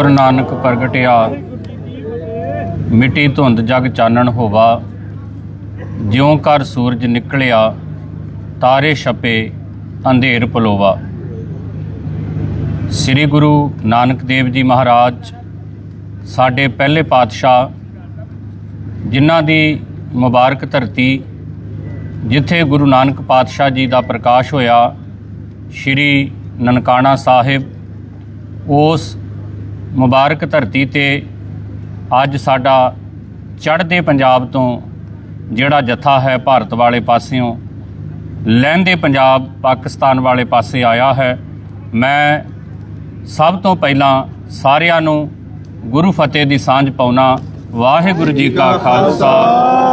ਗੁਰੂ ਨਾਨਕ ਪ੍ਰਗਟਿਆ ਮਿੱਟੀ ਧੁੰਦ ਜਗ ਚਾਨਣ ਹੋਵਾ। ਜਿਉਂ ਕਰ ਸੂਰਜ ਨਿਕਲਿਆ, ਤਾਰੇ ਛਪੇ, ਅੰਧੇਰ ਪਲੋਵਾ। ਸ੍ਰੀ ਗੁਰੂ ਨਾਨਕ ਦੇਵ ਜੀ ਮਹਾਰਾਜ, ਸਾਡੇ ਪਹਿਲੇ ਪਾਤਸ਼ਾਹ, ਜਿਨ੍ਹਾਂ ਦੀ ਮੁਬਾਰਕ ਧਰਤੀ, ਜਿੱਥੇ ਗੁਰੂ ਨਾਨਕ ਪਾਤਸ਼ਾਹ ਜੀ ਦਾ ਪ੍ਰਕਾਸ਼ ਹੋਇਆ, ਸ੍ਰੀ ਨਨਕਾਣਾ ਸਾਹਿਬ, ਉਸ ਮੁਬਾਰਕ ਧਰਤੀ ਤੇ ਅੱਜ ਸਾਡਾ ਚੜ੍ਹਦੇ ਪੰਜਾਬ ਤੋਂ ਜਿਹੜਾ ਜਥਾ ਹੈ ਭਾਰਤ ਵਾਲੇ ਪਾਸਿਓਂ, ਲਹਿੰਦੇ ਪੰਜਾਬ ਪਾਕਿਸਤਾਨ ਵਾਲੇ ਪਾਸੇ ਆਇਆ ਹੈ। ਮੈਂ ਸਭ ਤੋਂ ਪਹਿਲਾਂ ਸਾਰਿਆਂ ਨੂੰ ਗੁਰੂ ਫਤਿਹ ਦੀ ਸਾਂਝ ਪਾਉਣਾ। ਵਾਹਿਗੁਰੂ ਜੀ ਕਾ ਖਾਲਸਾ,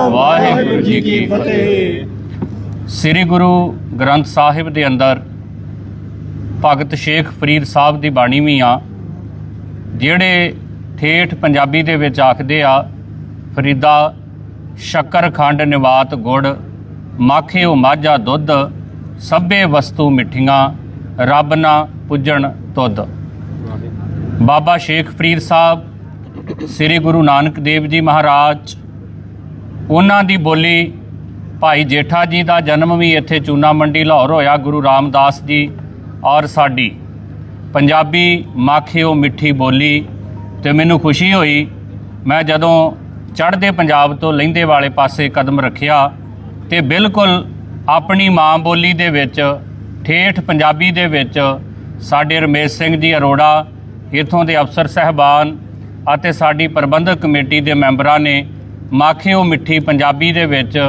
ਵਾਹਿਗੁਰੂ ਜੀ ਕੀ ਫਤਿਹ। ਸ੍ਰੀ ਗੁਰੂ ਗ੍ਰੰਥ ਸਾਹਿਬ ਦੇ ਅੰਦਰ ਭਗਤ ਸ਼ੇਖ ਫਰੀਦ ਸਾਹਿਬ ਦੀ ਬਾਣੀ ਵੀ ਆ। ਜਿਹੜੇ ਠੇਠ ਪੰਜਾਬੀ ਦੇ ਵਿੱਚ ਆਖਦੇ ਆ, ਫਰੀਦਾ ਸ਼ੱਕਰ ਖੰਡ ਨਿਵਾਤ ਗੁੜ ਮਾਖਿਓ ਮਾਝਾ ਦੁੱਧ, ਸਭੇ ਵਸਤੂ ਮਿੱਠੀਆਂ, ਰੱਬ ਨਾ ਪੁੱਜਣ ਤੁਧ। ਬਾਬਾ ਸ਼ੇਖ ਫਰੀਦ ਸਾਹਿਬ, ਸ੍ਰੀ ਗੁਰੂ ਨਾਨਕ ਦੇਵ ਜੀ ਮਹਾਰਾਜ, ਉਹਨਾਂ ਦੀ ਬੋਲੀ, ਭਾਈ ਜੇਠਾ ਜੀ ਦਾ ਜਨਮ ਵੀ ਇੱਥੇ ਚੂਨਾ ਮੰਡੀ ਲਾਹੌਰ ਹੋਇਆ, ਗੁਰੂ ਰਾਮਦਾਸ ਜੀ ਔਰ ਸਾਡੀ। ਪੰਜਾਬੀ ਮਾਖਿਓ ਮਿੱਠੀ ਬੋਲੀ ਤੇ ਮੈਨੂੰ ਖੁਸ਼ੀ ਹੋਈ। ਮੈਂ ਜਦੋਂ ਚੜ੍ਹਦੇ ਪੰਜਾਬ ਤੋਂ ਲਹਿੰਦੇ ਵਾਲੇ ਪਾਸੇ ਕਦਮ ਰੱਖਿਆ ਤੇ ਬਿਲਕੁਲ ਆਪਣੀ ਮਾਂ ਬੋਲੀ ਦੇ ਵਿੱਚ, ਠੇਠ ਪੰਜਾਬੀ ਦੇ ਵਿੱਚ ਸਾਡੇ ਰਮੇਸ਼ ਸਿੰਘ ਜੀ ਅਰੋੜਾ, ਇਥੋਂ ਦੇ ਅਫਸਰ ਸਹਿਬਾਨ ਅਤੇ ਸਾਡੀ ਪ੍ਰਬੰਧਕ ਕਮੇਟੀ ਦੇ ਮੈਂਬਰਾਂ ਨੇ ਮਾਖਿਓ ਮਿੱਠੀ ਪੰਜਾਬੀ ਦੇ ਵਿੱਚ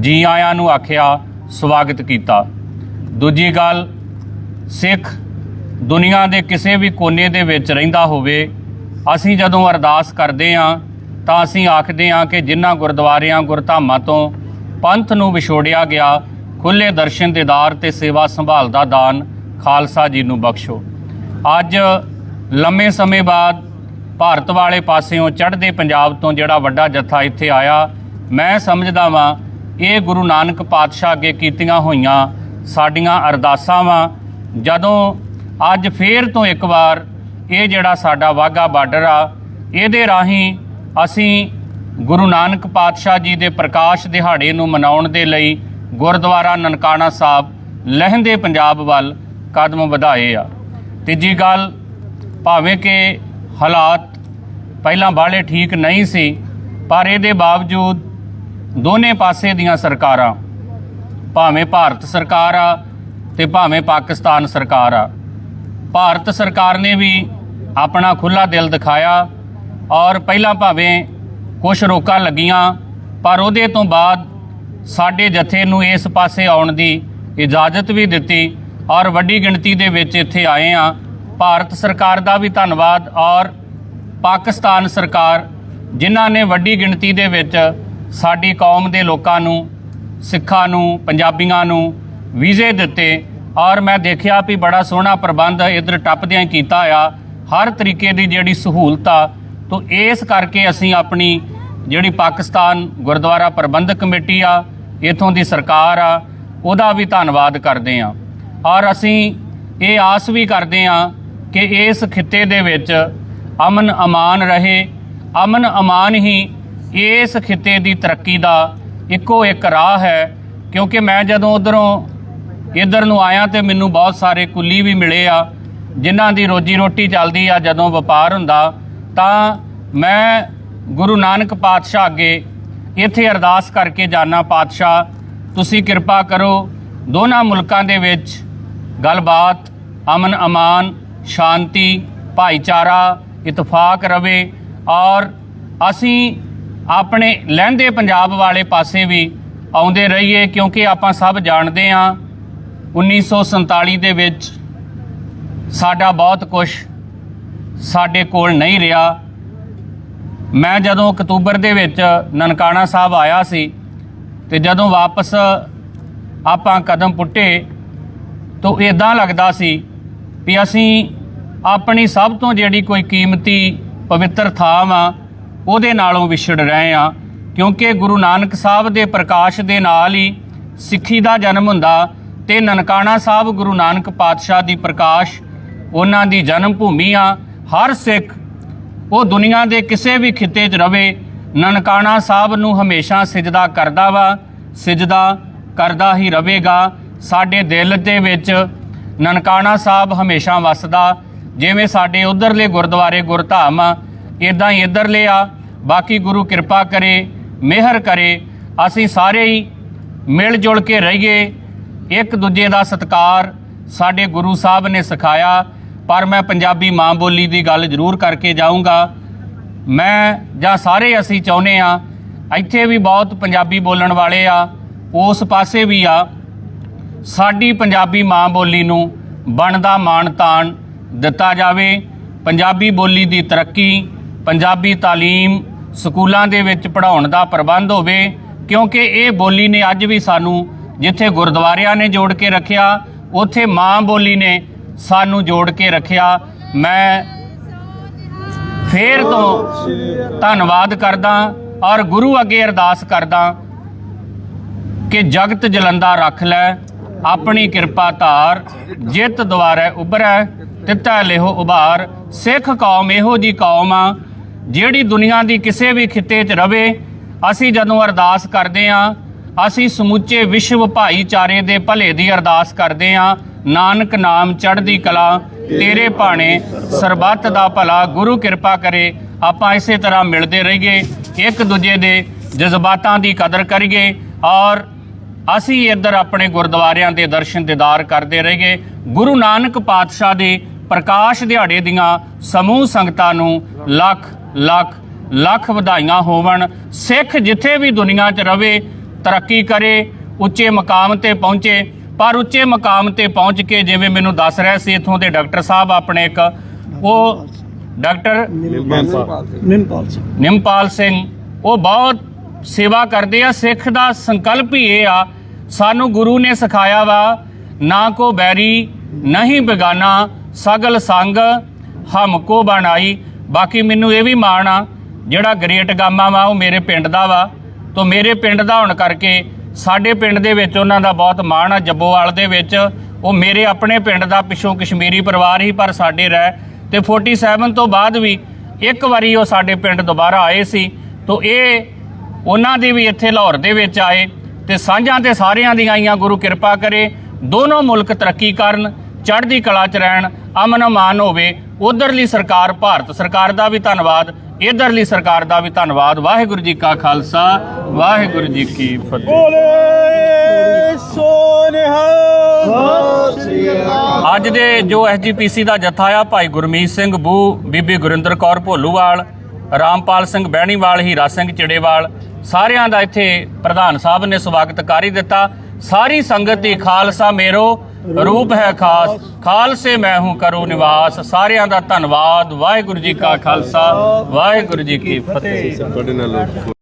ਜੀ ਆਇਆਂ ਨੂੰ ਆਖਿਆ ਸਵਾਗਤ ਕੀਤਾ। ਦੂਜੀ ਗੱਲ, ਸਿੱਖ ਦੁਨੀਆ ਦੇ ਕਿਸੇ ਵੀ ਕੋਨੇ ਦੇ ਵਿੱਚ ਰਹਿੰਦਾ ਹੋਵੇ, ਅਸੀਂ ਜਦੋਂ ਅਰਦਾਸ ਕਰਦੇ ਹਾਂ, ਤਾਂ ਅਸੀਂ ਆਖਦੇ ਹਾਂ ਕਿ ਜਿਨ੍ਹਾਂ ਗੁਰਦੁਆਰਿਆਂ, ਗੁਰਧਾਮਾਂ ਤੋਂ ਪੰਥ ਨੂੰ ਵਿਛੋੜਿਆ ਗਿਆ ਖੁੱਲੇ ਦਰਸ਼ਨ ਦੇਦਾਰ ਤੇ ਸੇਵਾ ਸੰਭਾਲ ਦਾ ਦਾਨ ਖਾਲਸਾ ਜੀ ਨੂੰ ਬਖਸ਼ੋ। ਅੱਜ ਲੰਮੇ ਸਮੇਂ ਬਾਅਦ ਭਾਰਤ ਵਾਲੇ ਪਾਸਿਓਂ ਚੜ੍ਹਦੇ ਪੰਜਾਬ ਤੋਂ ਜਿਹੜਾ ਵੱਡਾ ਜੱਥਾ ਇੱਥੇ ਆਇਆ, ਮੈਂ ਸਮਝਦਾ ਵਾਂ, ਇਹ ਗੁਰੂ ਨਾਨਕ ਪਾਤਸ਼ਾਹ ਅੱਗੇ ਕੀਤੀਆਂ ਹੋਈਆਂ ਸਾਡੀਆਂ ਅਰਦਾਸਾਂ ਵਾਂ, ਜਦੋਂ ਅੱਜ ਫੇਰ ਤੋਂ ਇੱਕ ਵਾਰ ਇਹ ਜਿਹੜਾ ਸਾਡਾ ਵਾਗਾ ਬਾਰਡਰ ਆ, ਇਹਦੇ ਰਾਹੀਂ ਅਸੀਂ ਗੁਰੂ ਨਾਨਕ ਪਾਤਸ਼ਾਹ ਜੀ ਦੇ ਪ੍ਰਕਾਸ਼ ਦਿਹਾੜੇ ਨੂੰ ਮਨਾਉਣ ਦੇ ਲਈ ਗੁਰਦੁਆਰਾ ਨਨਕਾਣਾ ਸਾਹਿਬ, ਲਹਿੰਦੇ ਪੰਜਾਬ ਵੱਲ ਕਦਮ ਵਧਾਏ ਆ। ਤੀਜੀ ਗੱਲ, ਭਾਵੇਂ ਕਿ ਹਾਲਾਤ ਪਹਿਲਾਂ ਬਾਹਲੇ ਠੀਕ ਨਹੀਂ ਸੀ, ਪਰ ਇਹਦੇ ਬਾਵਜੂਦ ਦੋਨੇ ਪਾਸੇ ਦੀਆਂ ਸਰਕਾਰਾਂ, ਭਾਵੇਂ ਭਾਰਤ ਸਰਕਾਰ ਆ ਤੇ ਭਾਵੇਂ ਪਾਕਿਸਤਾਨ ਸਰਕਾਰ ਆ ਭਾਰਤ ਸਰਕਾਰ ਨੇ ਵੀ ਆਪਣਾ ਖੁੱਲਾ ਦਿਲ ਦਿਖਾਇਆ ਔਰ ਪਹਿਲਾਂ ਭਾਵੇਂ ਕੁਝ ਰੋਕਾਂ ਲੱਗੀਆਂ, ਪਰ ਉਹਦੇ ਤੋਂ ਬਾਅਦ ਸਾਡੇ ਜਥੇ ਨੂੰ ਇਸ ਪਾਸੇ ਆਉਣ ਦੀ ਇਜਾਜ਼ਤ ਵੀ ਦਿੱਤੀ ਔਰ ਵੱਡੀ ਗਿਣਤੀ ਦੇ ਵਿੱਚ ਇੱਥੇ ਆਏ ਆ ਭਾਰਤ ਸਰਕਾਰ ਦਾ ਵੀ ਧੰਨਵਾਦ ਔਰ ਪਾਕਿਸਤਾਨ ਸਰਕਾਰ, ਜਿਨ੍ਹਾਂ ਨੇ ਵੱਡੀ ਗਿਣਤੀ ਦੇ ਵਿੱਚ ਸਾਡੀ ਕੌਮ ਦੇ ਲੋਕਾਂ ਨੂੰ, ਸਿੱਖਾਂ ਨੂੰ, ਪੰਜਾਬੀਆਂ ਨੂੰ ਵੀਜ਼ੇ ਦਿੱਤੇ ਔਰ ਮੈਂ ਦੇਖਿਆ ਵੀ ਬੜਾ ਸੋਹਣਾ ਪ੍ਰਬੰਧ ਇਧਰ ਟੱਪਦਿਆਂ ਕੀਤਾ ਆ। ਹਰ ਤਰੀਕੇ ਦੀ ਜਿਹੜੀ ਸਹੂਲਤ ਆ, ਤੋਂ ਇਸ ਕਰਕੇ ਅਸੀਂ ਆਪਣੀ ਜਿਹੜੀ ਪਾਕਿਸਤਾਨ ਗੁਰਦੁਆਰਾ ਪ੍ਰਬੰਧਕ ਕਮੇਟੀ ਆ, ਇਥੋਂ ਦੀ ਸਰਕਾਰ ਆ, ਉਹਦਾ ਵੀ ਧੰਨਵਾਦ ਕਰਦੇ ਆ ਔਰ ਅਸੀਂ ਇਹ ਆਸ ਵੀ ਕਰਦੇ ਆ ਕਿ ਇਸ ਖਿੱਤੇ ਦੇ ਵਿੱਚ ਅਮਨ ਅਮਾਨ ਰਹੇ। ਅਮਨ ਅਮਾਨ ਹੀ ਇਸ ਖਿੱਤੇ ਦੀ ਤਰੱਕੀ ਦਾ ਇੱਕੋ ਇੱਕ ਰਾਹ ਹੈ, ਕਿਉਂਕਿ ਮੈਂ ਜਦੋਂ ਉਧਰੋਂ ਇੱਧਰ ਨੂੰ ਆਇਆ ਤੇ ਮੈਨੂੰ ਬਹੁਤ ਸਾਰੇ ਕੁੱਲੀ ਵੀ ਮਿਲੇ ਆ, ਜਿਨ੍ਹਾਂ ਦੀ ਰੋਜੀ ਰੋਟੀ ਚੱਲਦੀ ਆ ਜਦੋਂ ਵਪਾਰ ਹੁੰਦਾ, ਤਾਂ ਮੈਂ ਗੁਰੂ ਨਾਨਕ ਪਾਤਸ਼ਾਹ ਅੱਗੇ ਇੱਥੇ ਅਰਦਾਸ ਕਰਕੇ ਜਾਣਾ ਪਾਤਸ਼ਾਹ, ਤੁਸੀਂ ਕਿਰਪਾ ਕਰੋ, ਦੋਨਾਂ ਮੁਲਕਾਂ ਦੇ ਵਿੱਚ ਗੱਲਬਾਤ, ਅਮਨ ਅਮਾਨ, ਸ਼ਾਂਤੀ, ਭਾਈਚਾਰਾ, ਇਤਫਾਕ ਰਵੇ, ਔਰ ਅਸੀਂ ਆਪਣੇ ਲਹਿੰਦੇ ਪੰਜਾਬ ਵਾਲੇ ਪਾਸੇ ਵੀ ਆਉਂਦੇ ਰਹੀਏ, ਕਿਉਂਕਿ ਆਪਾਂ ਸਭ ਜਾਣਦੇ ਹਾਂ 1947 ਦੇ ਵਿੱਚ ਸਾਡਾ ਬਹੁਤ ਕੁਝ ਸਾਡੇ ਕੋਲ ਨਹੀਂ ਰਿਹਾ। ਮੈਂ ਜਦੋਂ ਅਕਤੂਬਰ ਦੇ ਵਿੱਚ ਨਨਕਾਣਾ ਸਾਹਿਬ ਆਇਆ ਸੀ ਤੇ ਜਦੋਂ ਵਾਪਸ ਆਪਾਂ ਕਦਮ ਪੁੱਟੇ ਤਾਂ ਇਦਾਂ ਲੱਗਦਾ ਸੀ ਵੀ ਅਸੀਂ ਆਪਣੀ ਸਭ ਤੋਂ ਜਿਹੜੀ ਕੋਈ ਕੀਮਤੀ ਪਵਿੱਤਰ ਥਾਂ ਵਾ, ਉਹਦੇ ਨਾਲੋਂ ਵਿਛੜ ਰਹੇ ਆ ਕਿਉਂਕਿ ਗੁਰੂ ਨਾਨਕ ਸਾਹਿਬ ਦੇ ਪ੍ਰਕਾਸ਼ ਦੇ ਨਾਲ ਹੀ ਸਿੱਖੀ ਦਾ ਜਨਮ ਹੁੰਦਾ ਤੇ ਨਨਕਾਣਾ ਸਾਹਿਬ ਗੁਰੂ ਨਾਨਕ ਪਾਤਸ਼ਾਹ ਦੀ ਪ੍ਰਕਾਸ਼, ਉਹਨਾਂ ਦੀ ਜਨਮ ਭੂਮੀ ਆ ਹਰ ਸਿੱਖ, ਉਹ ਦੁਨੀਆ ਦੇ ਕਿਸੇ ਵੀ ਖਿੱਤੇ 'ਚ ਰਵੇ, ਨਨਕਾਣਾ ਸਾਹਿਬ ਨੂੰ ਹਮੇਸ਼ਾ ਸਜਦਾ ਕਰਦਾ ਵਾ, ਸਜਦਾ ਕਰਦਾ ਹੀ ਰਹੇਗਾ ਸਾਡੇ ਦਿਲ ਦੇ ਵਿੱਚ ਨਨਕਾਣਾ ਸਾਹਿਬ ਹਮੇਸ਼ਾ ਵਸਦਾ, ਜਿਵੇਂ ਸਾਡੇ ਉਧਰਲੇ ਗੁਰਦੁਆਰੇ ਗੁਰਧਾਮ ਆ ਇਦਾਂ ਹੀ ਇਧਰਲੇ ਆ। ਬਾਕੀ ਗੁਰੂ ਕਿਰਪਾ ਕਰੇ, ਮਿਹਰ ਕਰੇ, ਅਸੀਂ ਸਾਰੇ ਹੀ ਮਿਲ ਜੁਲ ਕੇ ਰਹੀਏ। ਇੱਕ ਦੂਜੇ ਦਾ ਸਤਿਕਾਰ ਸਾਡੇ ਗੁਰੂ ਸਾਹਿਬ ਨੇ ਸਿਖਾਇਆ, ਪਰ ਮੈਂ ਪੰਜਾਬੀ ਮਾਂ ਬੋਲੀ ਦੀ ਗੱਲ ਜ਼ਰੂਰ ਕਰਕੇ ਜਾਊਂਗਾ। ਮੈਂ ਜਾਂ ਸਾਰੇ ਅਸੀਂ ਚਾਹੁੰਦੇ ਆ ਇੱਥੇ ਵੀ ਬਹੁਤ ਪੰਜਾਬੀ ਬੋਲਣ ਵਾਲੇ ਆ, ਉਸ ਪਾਸੇ ਵੀ ਆ। ਸਾਡੀ ਪੰਜਾਬੀ ਮਾਂ ਬੋਲੀ ਨੂੰ ਬਣਦਾ ਮਾਣ ਤਾਣ ਦਿੱਤਾ ਜਾਵੇ। ਪੰਜਾਬੀ ਬੋਲੀ ਦੀ ਤਰੱਕੀ, ਪੰਜਾਬੀ ਤਾਲੀਮ ਸਕੂਲਾਂ ਦੇ ਵਿੱਚ ਪੜ੍ਹਾਉਣ ਦਾ ਪ੍ਰਬੰਧ ਹੋਵੇ, ਕਿਉਂਕਿ ਇਹ ਬੋਲੀ ਨੇ ਅੱਜ ਵੀ ਸਾਨੂੰ ਜਿੱਥੇ ਗੁਰਦੁਆਰਿਆਂ ਨੇ ਜੋੜ ਕੇ ਰੱਖਿਆ, ਉੱਥੇ ਮਾਂ ਬੋਲੀ ਨੇ ਸਾਨੂੰ ਜੋੜ ਕੇ ਰੱਖਿਆ। ਮੈਂ ਫੇਰ ਤੋਂ ਧੰਨਵਾਦ ਕਰਦਾ ਔਰ ਗੁਰੂ ਅੱਗੇ ਅਰਦਾਸ ਕਰਦਾ ਕਿ ਜਗਤ ਜਲੰਦਾ ਰੱਖ ਲੈ, ਆਪਣੀ ਕਿਰਪਾ ਧਾਰ, ਜਿੱਤ ਦੁਆਰੇ ਉਭਰੈ, ਤਿੱਤਾ ਲਿਹੋ ਉਭਾਰ। ਸਿੱਖ ਕੌਮ ਇਹੋ ਜੀ ਕੌਮ ਆ, ਜਿਹੜੀ ਦੁਨੀਆ ਦੀ ਕਿਸੇ ਵੀ ਖਿੱਤੇ 'ਚ ਰਵੇ। ਅਸੀਂ ਜਦੋਂ ਅਰਦਾਸ ਕਰਦੇ ਆ ਅਸੀਂ ਸਮੁੱਚੇ ਵਿਸ਼ਵ ਭਾਈਚਾਰੇ ਦੇ ਭਲੇ ਦੀ ਅਰਦਾਸ ਕਰਦੇ ਹਾਂ। ਨਾਨਕ ਨਾਮ ਚੜ੍ਹਦੀ ਕਲਾ, ਤੇਰੇ ਭਾਣੇ ਸਰਬੱਤ ਦਾ ਭਲਾ ਗੁਰੂ ਕਿਰਪਾ ਕਰੇ। ਆਪਾਂ ਇਸੇ ਤਰ੍ਹਾਂ ਮਿਲਦੇ ਰਹੀਏ, ਇੱਕ ਦੂਜੇ ਦੇ ਜਜ਼ਬਾਤਾਂ ਦੀ ਕਦਰ ਕਰੀਏ ਔਰ ਅਸੀਂ ਇੱਧਰ ਆਪਣੇ ਗੁਰਦੁਆਰਿਆਂ ਦੇ ਦਰਸ਼ਨ ਦੀਦਾਰ ਕਰਦੇ ਰਹੀਏ। ਗੁਰੂ ਨਾਨਕ ਪਾਤਸ਼ਾਹ ਦੇ ਪ੍ਰਕਾਸ਼ ਦਿਹਾੜੇ ਦੀਆਂ ਸਮੂਹ ਸੰਗਤਾਂ ਨੂੰ ਲੱਖ ਲੱਖ ਲੱਖ ਵਧਾਈਆਂ ਹੋਵਣ। ਸਿੱਖ ਜਿੱਥੇ ਵੀ ਦੁਨੀਆ 'ਚ ਰਵੇ ਤਰੱਕੀ ਕਰੇ ਉੱਚੇ ਮਕਾਮ ਤੇ ਪਹੁੰਚੇ। ਪਰ ਉੱਚੇ ਮਕਾਮ ਤੇ ਪਹੁੰਚ ਕੇ ਜਿਵੇਂ ਮੈਨੂੰ ਦੱਸ ਰਿਹਾ ਸੀ ਇਥੋਂ ਦੇ ਡਾਕਟਰ ਸਾਹਿਬ ਆਪਣੇ ਇੱਕ ਉਹ ਡਾਕਟਰ ਨਿਮਪਾਲ ਸਿੰਘ। ਨਿਮਪਾਲ ਸਿੰਘ। ਉਹ ਬਹੁਤ ਸੇਵਾ ਕਰਦੇ ਆ ਸਿੱਖ ਦਾ ਸੰਕਲਪ ਹੀ ਇਹ ਆ। ਸਾਨੂੰ ਗੁਰੂ ਨੇ ਸਿਖਾਇਆ ਵਾ ਨਾ ਕੋ ਬੈਰੀ ਨਹੀਂ ਬੇਗਾਨਾ ਸਗਲ ਸੰਗ ਹਮ ਕੋ ਬਣਾਈ। ਬਾਕੀ ਮੈਨੂੰ ਇਹ ਵੀ ਮਾਣ ਆ ਜਿਹੜਾ ਗ੍ਰੇਟ ਗਾਮਾ ਵਾ ਉਹ ਮੇਰੇ ਪਿੰਡ ਦਾ ਵਾ। ਤੋਂ ਮੇਰੇ ਪਿੰਡ ਦਾ ਹੋਣ ਕਰਕੇ ਸਾਡੇ ਪਿੰਡ ਦੇ ਵਿੱਚ ਉਹਨਾਂ ਦਾ ਬਹੁਤ ਮਾਣ ਆ। ਜੱਬੋਵਾਲ ਦੇ ਵਿੱਚ ਉਹ ਮੇਰੇ ਆਪਣੇ ਪਿੰਡ ਦਾ ਪਿੱਛੋਂ ਕਸ਼ਮੀਰੀ ਪਰਿਵਾਰ ਹੀ ਪਰ ਸਾਡੇ ਰਹਿ। ਤੇ 47 ਤੋਂ ਬਾਅਦ ਵੀ ਇੱਕ ਵਾਰੀ ਉਹ ਸਾਡੇ ਪਿੰਡ ਦੁਬਾਰਾ ਆਏ ਸੀ। ਤੋਂ ਇਹ ਉਹਨਾਂ ਦੀ ਵੀ ਇੱਥੇ ਲਾਹੌਰ ਦੇ ਵਿੱਚ ਆਏ ਤੇ ਸਾਂਝਾਂ ਤੇ ਸਾਰਿਆਂ ਦੀਆਂ ਆਈਆਂ ਗੁਰੂ ਕਿਰਪਾ ਕਰੇ। ਦੋਨੋਂ ਮੁਲਕ ਤਰੱਕੀ ਕਰਨ, ਚੜ੍ਹਦੀ ਕਲਾ 'ਚ ਰਹਿਣ ਅਮਨ ਅਮਾਨ ਹੋਵੇ, ਉਧਰਲੀ ਸਰਕਾਰ, ਭਾਰਤ ਸਰਕਾਰ ਦਾ ਵੀ ਧੰਨਵਾਦ। ਇਧਰਲੀ ਸਰਕਾਰ ਦਾ ਵੀ ਧੰਨਵਾਦ। ਵਾਹਿਗੁਰੂ ਜੀ ਕਾ ਖਾਲਸਾ ਵਾਹਿਗੁਰੂ ਜੀ ਕੀ ਫਤਿਹ। ਬੋਲੇ ਸੋਨਿਹਾ। ਅੱਜ ਦੇ ਜੋ ਐਸਜੀਪੀਸੀ ਦਾ ਜਥਾ ਆ ਭਾਈ ਗੁਰਮੀਤ ਸਿੰਘ ਬੂ ਬੀਬੀ ਗੁਰਿੰਦਰ ਕੌਰ ਭੋਲੂਵਾਲ ਰਾਮਪਾਲ ਸਿੰਘ ਬਹਿਣੀਵਾਲ ਹੀਰਾ ਸਿੰਘ ਚਿੜੇਵਾਲ ਸਾਰਿਆਂ ਦਾ ਇੱਥੇ ਪ੍ਰਧਾਨ ਸਾਹਿਬ ਨੇ ਸਵਾਗਤ ਕਰ ਹੀ ਦਿੱਤਾ। ਸਾਰੀ ਸੰਗਤ ਦੀ ਖਾਲਸਾ ਮੇਰੋ ਰੂਪ ਹੈ ਖਾਸ। ਖਾਲਸੇ ਮੈਂ ਹੂੰ ਕਰੋ ਨਿਵਾਸ। ਸਾਰਿਆਂ ਦਾ ਧੰਨਵਾਦ। ਵਾਹਿਗੁਰੂ ਜੀ ਕਾ ਖਾਲਸਾ। ਵਾਹਿਗੁਰੂ ਜੀ ਕੀ ਫਤਿਹ। ਤੁਹਾਡੇ ਨਾਲ